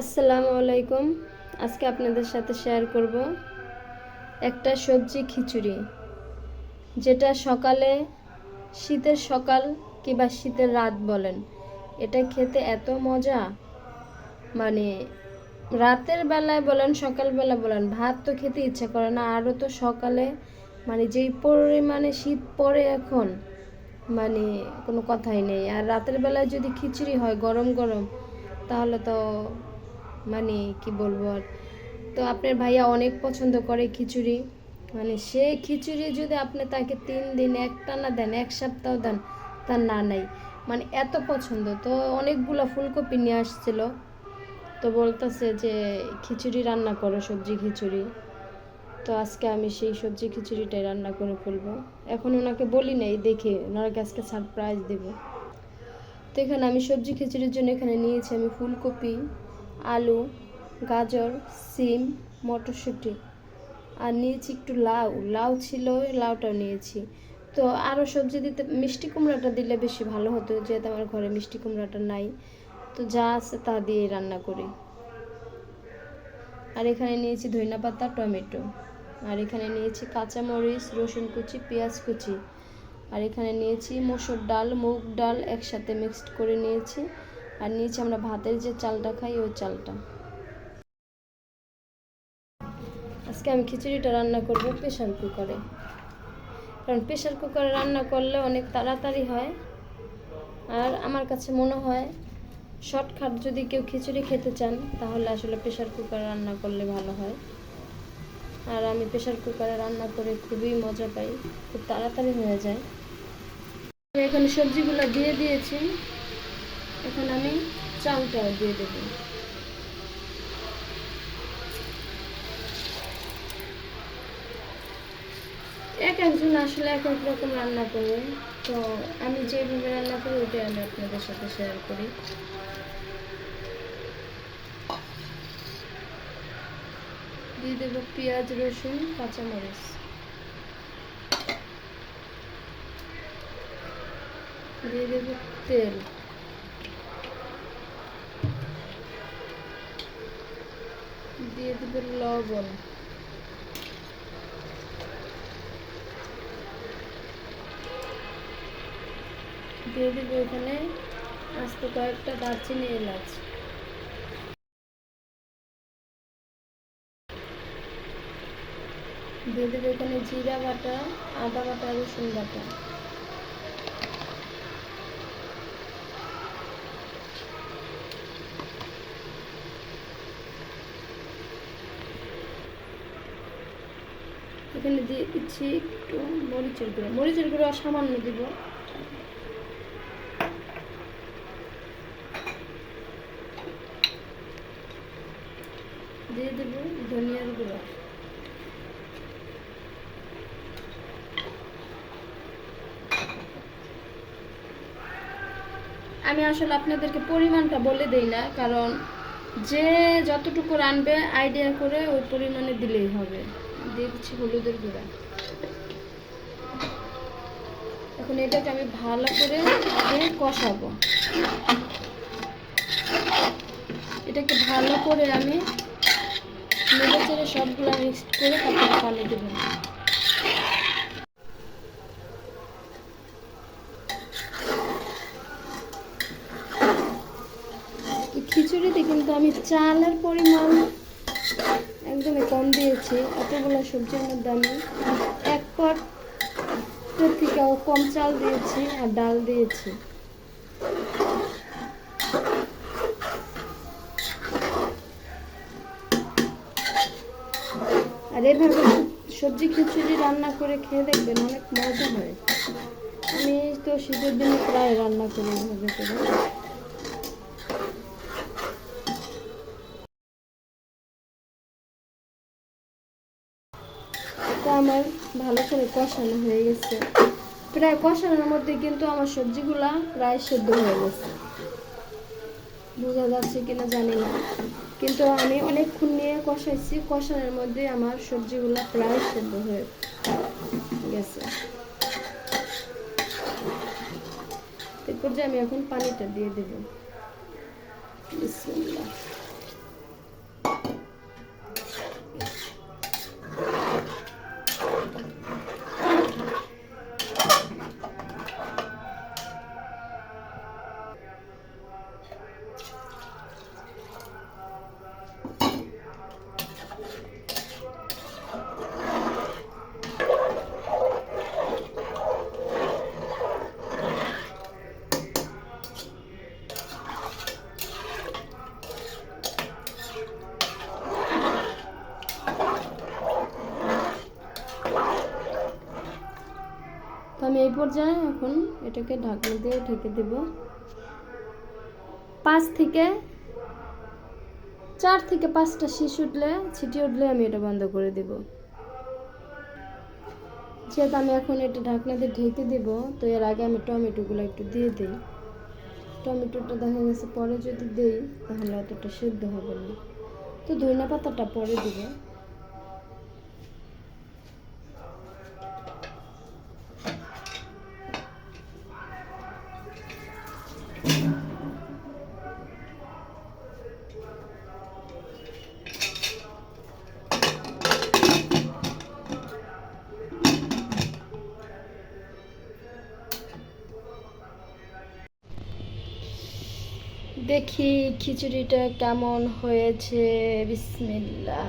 আসসালামু আলাইকুম। আজকে আপনাদের সাথে শেয়ার করব একটা সবজি খিচুড়ি, যেটা সকালে শীতের সকাল কিংবা শীতের রাত বলেন। এটা খেতে এত মজা মানে রাতের বেলায় বলেন সকালবেলা বলেন, ভাত তো খেতে ইচ্ছা করে না। আরও তো সকালে মানে যেই পরিমাণে শীত পড়ে এখন মানে কোনো কথাই নেই। আর রাতের বেলায় যদি খিচুড়ি হয় গরম গরম, তাহলে তো মানে কি বলব আর? তো আপনার ভাইয়া অনেক পছন্দ করে খিচুড়ি। মানে সে খিচুড়ি যদি আপনি তাকে তিন দিন একটানা দেন, এক সপ্তাহ দেন, তার না নাই। মানে এত পছন্দ। তো অনেকগুলো ফুলকপি নিয়ে আসছিল। তো বলতেছে যে, খিচুড়ি রান্না করো, সবজি খিচুড়ি। তো আজকে আমি সেই সবজি খিচুড়িটাই রান্না করে ফেলব। এখন ওনাকে বলি নাই, দেখে। ওনাকে আজকে সারপ্রাইজ দেবো। তো এখানে আমি সবজি খিচুড়ির জন্য এখানে নিয়েছি আমি ফুলকপি। আলু, গাজর, সিম, মটরশুঁটি। আর নিয়েছি একটু লাউ। লাউ ছিল, লাউটাও নিয়েছি। তো আরও সবজি দিতে, মিষ্টি কুমড়াটা দিলে বেশি ভালো হতো, যেহেতু আমার ঘরে মিষ্টি কুমড়াটা নাই। তো যা আছে তা দিয়ে রান্না করি। আর এখানে নিয়েছি ধনিয়া পাতা, টমেটো। আর এখানে নিয়েছি কাঁচামরিচ, রসুন কুচি, পেঁয়াজ কুচি। আর এখানে নিয়েছি মসুর ডাল, মুগ ডাল একসাথে মিক্সড করে নিয়েছি। আর নিয়েছি আমরা ভাতের যে চালটা খাই, ওই চালটা। আজকে আমি খিচুড়িটা রান্না করব প্রেশার কুকারে। কারণ প্রেশার কুকারে রান্না করলে অনেক তাড়াতাড়ি হয়। আর আমার কাছে মনে হয়, শর্টকাট যদি কেউ খিচুড়ি খেতে চান, তাহলে আসলে প্রেশার কুকারে রান্না করলে ভালো হয়। আর আমি প্রেশার কুকারে রান্না করে খুবই মজা পাই, খুব তাড়াতাড়ি হয়ে যায়। এখানে সবজিগুলো দিয়ে দিয়েছি। এখন আমি চালটাও দিয়ে দেব। এক একজন আসলে এক এক রকম রান্না করে, তো আমি যেভাবে রান্না করি ওইটাই আমি আপনাদের সাথে শেয়ার করি। দিয়ে দেবো পেঁয়াজ, রসুন, কাঁচামরিচ। দিয়ে দেবো তেল। দিয়ে দেবো লবণ। দিয়ে দেবো এখানে আস্ত কয়েকটা দারচিনি এলাচ। দিয়ে দেবো এখানে জিরা বাটা, আদা বাটা রসুন বাটা। এখানে দিয়ে দিচ্ছি একটু মরিচের গুঁড়ো। মরিচের গুঁড়ো সামান্য দিব। দিয়ে দেবো ধনিয়ার গুঁড়ো। আমি আসলে আপনাদেরকে পরিমাণটা বলে দেই না, কারণ যে যতটুকু রানবে আইডিয়া করে ওই পরিমাণে দিলেই হবে। দিয়ে দিচ্ছি হলুদের গুঁড়া। এখন এটাকে আমি ভালো করে আগে কষাবো। এটাকে ভালো করে আমি নেড়ে চেড়ে সবগুলো মিক্স করে তারপরে পানি দেবো। খিচুড়িতে কিন্তু আমি চালের পরিমাণ একদমই কম দিয়েছি, এতগুলো সবজির মধ্যে আমি এক পট থেকেও কম চাল দিয়েছি আর ডাল দিয়েছি। আর এভাবে সবজি খিচুড়ি রান্না করে খেয়ে দেখবেন অনেক মজা হয়। আমি তো শীতের দিনে প্রায় রান্না করি এভাবে করে তো আমার ভালো করে কষানো হয়ে গেছে। প্রায় কষানোর মধ্যে কিন্তু আমার সবজিগুলা প্রায় সেদ্ধ হয়ে গেছে। বোঝা যাচ্ছে কিনা জানি না। কিন্তু আমি অনেকক্ষণ নিয়ে কষাইছি, কষানোর মধ্যে আমার সবজিগুলা প্রায় সেদ্ধ হয়ে গেছে। এরপর যে আমি এখন পানিটা দিয়ে দেব। পর্যায়ে এখন এটাকে ঢাকনা দিয়ে ঢেকে দেব। পাঁচ থেকে চার থেকে পাঁচটা শীষ উঠলে, ছিটি উঠলে আমি এটা বন্ধ করে দেব। যেহেতু আমি এখন এটা ঢাকনা দিয়ে ঢেকে দেব, তো এর আগে আমি টমেটোগুলো একটু দিয়ে দিই। টমেটোটা দেখা গেছে পরে যদি দিই, তাহলে অতটা সেদ্ধ হবে না। তো ধনিয়া পাতাটা পরে দিব। দেখি খিচুড়িটা কেমন হয়েছে। বিসমিল্লা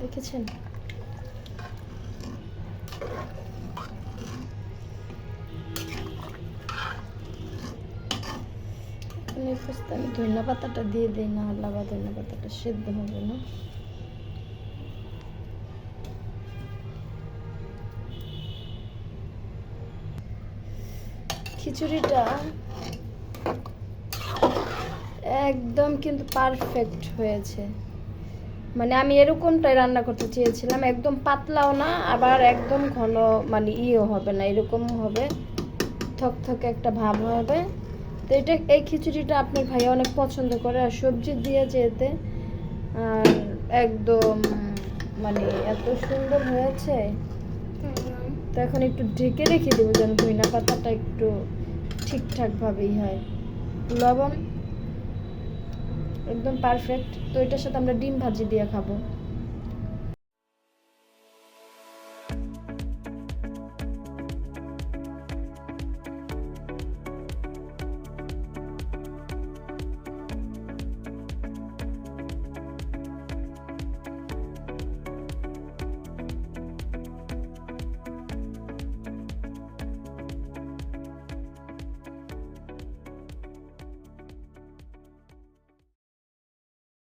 দেখেছেন? ফার্স্ট আমি পাতাটা দিয়ে দিই, না হলে আবার ধনিয়া পাতাটা সেদ্ধ হবে না। খিচুড়িটা একদম কিন্তু পারফেক্ট হয়েছে। মানে আমি এরকমটাই রান্না করতে চেয়েছিলাম, একদম পাতলাও না, আবার একদম ঘন মানে ইয়েও হবে না এরকম হবে। থকথকে একটা ভাব হবে। তো এটা, এই খিচুড়িটা আপনার ভাই অনেক পছন্দ করে, আর সবজি দিয়ে যেতে, আর একদম মানে এত সুন্দর হয়েছে। তো এখন একটু ঢেকে রেখে দেবো যেন ধনিয়া পাতাটা একটু ঠিকঠাকভাবেই হয়। লবণ, একদম পারফেক্ট তো এটার সাথে আমরা ডিম ভাজি দিয়ে খাব।